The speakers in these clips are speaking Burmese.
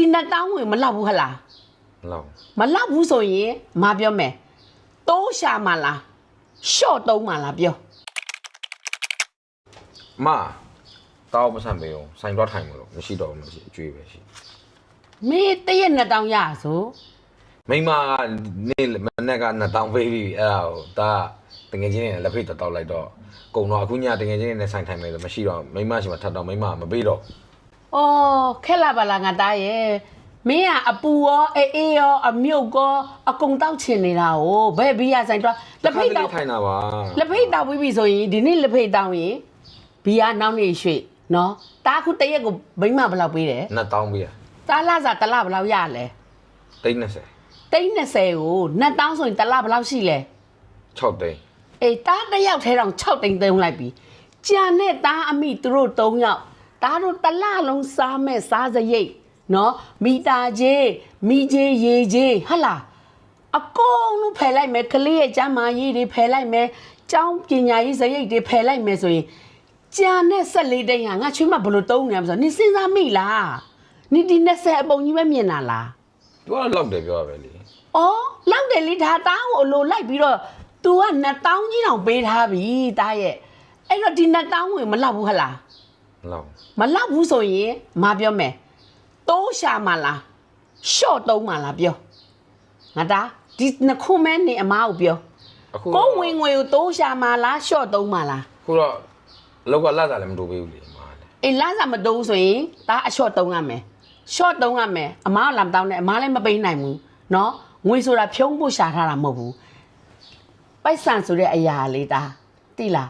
ဒီနှစ်တောင်းဝင်မလောက်ဘူးဟလားလောက်မလောက်ဘူးဆိုရင်မပြောမယ်တိုးရှာမလားရှော့တုံးမလားပြောမတောက်မဆန်ပေးအောင်ဆိုင်တော့ထိုင်မလို့မရှိတော့ဘူးမရှိအကျွေးပဲရှိမင်းတရက်နှစ်တောင်းရဆိုမိမကနေမနေ့က2000ပေးပြီအဲ့ဒါကိုဒါတငယ်ချင်းနဲ့လက်ဖိတ်တောက်လိုက်တော့ကုံတော့အခုညတငယ်ချင်းနဲ့ဆိုင်ထိုင်မယ်လို့မရှိတော့မိမရှင်မထပ်တော့မိမမပေးတော့ အော်ခက်လာပါလားငါသားရဲ့မင်းကအပူရောအေးအေးရောအမြုပ်ကောအကုန်တောက်ချင်နေတာ哦ဘယ်ဘီးရဆိုင်တော့လက်ဖိတ်တောက်ထိုင်တာပါလက်ဖိတ်တောက်ပြီးပြီဆိုရင်ဒီနေ့လက်ဖိတ်တောက်ရင်ဘီးရနောက်နေ့ရွှေ့နော်တားခုတရက်ကိုဘိမ့်မဘယ်လောက်ပေးတယ်2000ပေးရတားလာစားတစ်လဘယ်လောက်ရလဲတိတ်20သိန်း20ကိုနှစ်တောင်းဆိုရင်တစ်လဘယ်လောက်ရှိလဲ6သိန်းအေးတားတစ်ယောက်ထဲတောင်6တိန်သုံးလိုက်ပြီကြံနဲ့တားအမိသူတို့3ယောက် တားတို့တစ်လလုံးစားမဲ့စားစရိတ်နော်မီတာကြီးမီကြီးရေကြီးဟတ်လာအကုန်လုံးဖယ်လိုက်မယ်ကလေးရဲ့ကျမ်းမာရေးတွေဖယ်လိုက်မယ်ကျောင်းပညာရေးစရိတ်တွေဖယ်လိုက်မယ်ဆိုရင်ကြံနဲ့14တိန်ဟာငါချွေးမဘယ်လိုတုံးနေရမလဲဆိုတော့နင်စဉ်းစားမိလားနိဒီ20အပုံကြီးပဲမြင်တာလားသူကလောက်တယ်ပြောရပဲလေ။အော်လောက်တယ်လေဒါတောင်းကိုအလိုလိုက်ပြီးတော့ तू က2000ကြီးတောင်ပေးထားပြီတားရဲ့။အဲ့တော့ဒီ2000ဝင်မလောက်ဘူးဟလား လောက်။မလောက်ဘူးဆိုရင်မပြောမယ်။တိုးရှာမလား။ရှော့တုံးမလားပြော။ငါတာဒီနှစ်ခုမဲနေအမားကိုပြောအခု။ကိုယ်ဝင်ငွေကိုတိုးရှာမလားရှော့တုံးမလားခုတော့လောက်ကလာတာလည်းမတူပေးဘူးလေမာလေ။အေးလားစားမတိုးဆိုရင်ဒါအရှော့တုံးရမယ်။ရှော့တုံးရမယ်အမားကလာမတောင်းနဲ့အမားလည်းမပေးနိုင်ဘူး။နော်ငွေဆိုတာဖြုံးဖို့ရှာထားတာမဟုတ်ဘူး။ပိုက်ဆံဆိုတဲ့အရာလေးဒါတိလား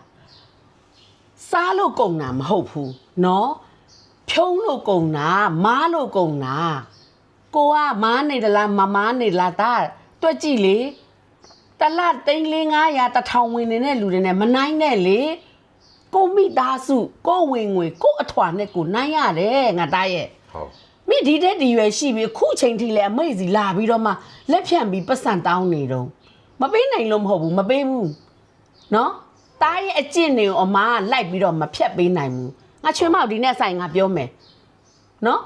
စားလို့ကုန်တာမဟုတ်ဘူးเนาะဖြုံးလို့ကုန်တာမားလို့ကုန်တာကိုကမားနေသလားမမားနေလားဒါတွက်ကြည့်လေတလသိန်းလေး900တထောင်ဝင်နေတဲ့လူတွေနဲ့မနိုင်နဲ့လေကိုမိသားစုကိုဝင်ငွေကိုအထွာနဲ့ကိုနိုင်ရတယ်ငါသားရဲ့ ဟုတ် မိဒီတဲ့ဒီရွယ်ရှိပြီခုချိန်ထိလဲအမိတ်စီလာပြီးတော့မှလက်ဖြန့်ပြီးပတ်စံတောင်းနေတော့မပေးနိုင်လို့မဟုတ်ဘူးမပေးဘူးနော် တားရဲ့အကျင့်တွေကိုအမားကလိုက်ပြီးတော့မဖြတ်ပေးနိုင်ဘူးငါချွေးမောက်ဒီနဲ့ဆိုင်ငါပြောမယ်နော်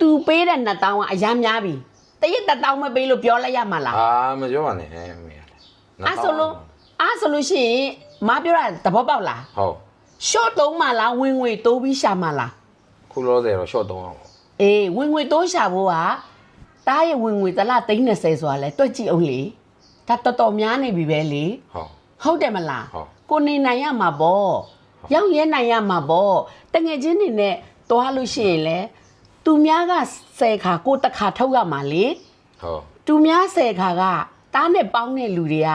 သူပေးတဲ့နှစ်တောင်းကအရမ်းများပြီတရက်တစ်တောင်းမပေးလို့ပြောလိုက်ရမှာလားအာမပြောပါနဲ့အမေရလေအားဆိုလို့အားဆိုလို့ရှိရင်မပြောတာသဘောပေါက်လားဟုတ်ရှော့တုံးမှလားဝင်ငွေတိုးပြီးရှာမှလားခုလောဆယ်တော့ short 3အောင်ပေါ့အေးဝင်ငွေတိုးရှာဖို့ကတားရဲ့ဝင်ငွေတစ်လ330ဆိုတာလဲတွက်ကြည့်အောင်လေဒါတော်တော်များနေပြီပဲလေဟုတ်ဟုတ်တယ်မလားဟုတ် ကိုနေနိုင်ရမှာပေါ့ရောက်ရဲနိုင်ရမှာပေါ့တငယ်ချင်းတွေနဲ့တွားလို့ရှိရင်လဲသူများက10ခါကိုတစ်ခါထုတ်ရမှာလေဟုတ်သူများ10ခါကတားနဲ့ပေါင်းတဲ့လူတွေက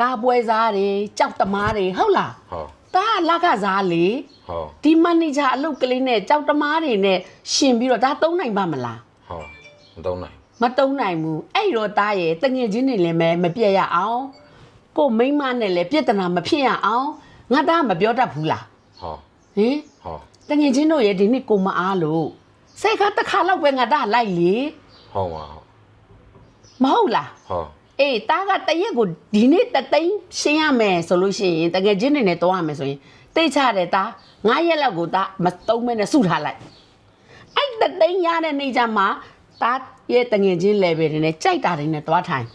ကားပွဲစားတွေကြောက်သမားတွေဟုတ်လားဟုတ်တားကလက်ကစားလေဟုတ်ဒီမန်နေဂျာအလုပ်ကလေးနဲ့ကြောက်သမားတွေနဲ့ရှင်ပြီးတော့ဒါသုံးနိုင်ပါမလားဟုတ်မတော့နိုင်မတုံးနိုင်ဘူးအဲ့တော့တားရဲ့တငယ်ချင်းတွေလည်းမပြည့်ရအောင် ကိုမိန်းမနဲ့လည်းပြဿနာမဖြစ်ရအောင်ငါသားမပြောတတ်ဘူးလားဟုတ်ဟင်ဟုတ်တငယ်ချင်းတို့ရဲ့ဒီနေ့ကိုမအားလို့စိတ်ကတစ်ခါလောက်ပဲငါသားလိုက်လေဟုတ်ပါဟုတ်မဟုတ်လားဟုတ်အေးတားကတရက်ကိုဒီနေ့တသိန်းရှင်းရမယ်ဆိုလို့ရှိရင်တငယ်ချင်းတွေနဲ့တွားရမယ်ဆိုရင်တိတ်ချတယ်တားငါရက်လောက်ကိုတားမတုံးမဲနဲ့စုထားလိုက်အဲ့တသိန်းရတဲ့နေ့ကျမှတားရဲ့တငယ်ချင်း level တွေနဲ့ကြိုက်တာတွေနဲ့တွားထိုင်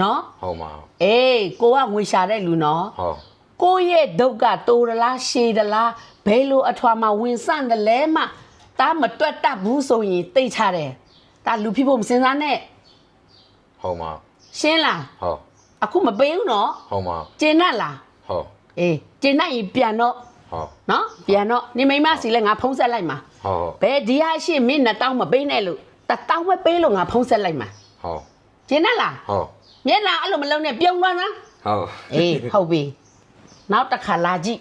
နော်ဟုတ်ပါဟုတ်အေးကိုကငွေရှာတဲ့လူနော်ဟုတ်ကိုရဲ့ဒုက္ခတိုးရလားရှည်ရလားဘယ်လိုအထွာမှာဝင်ဆန့်တယ်လဲမှတားမတွက်တတ်ဘူးဆိုရင်တိတ်ချတယ်ဒါလူဖြစ်ဖို့မစင်စားနဲ့ဟုတ်ပါရှင်းလားဟုတ်အခုမပေးဘူးနော်ဟုတ်ပါကျင်တတ်လားဟုတ်အေးကျင်တတ်ရင်ပြန်တော့ဟုတ်နော်ပြန်တော့နေမိမစီလဲငါဖုံးဆက်လိုက်မှာဟုတ်ဘယ်ဒီဟာရှိမင်းနှစ်တောင်းမပေးနဲ့လို့တစ်တောင်းပဲပေးလို့ငါဖုံးဆက်လိုက်မှာဟုတ်ကျင်တတ်လားဟုတ် မျက်နှာအဲ့လိုမလုံးနဲ့ပြုံးသွားနော်ဟုတ်အေးဟုတ်ပြီနောက်တစ်ခါလာကြည့်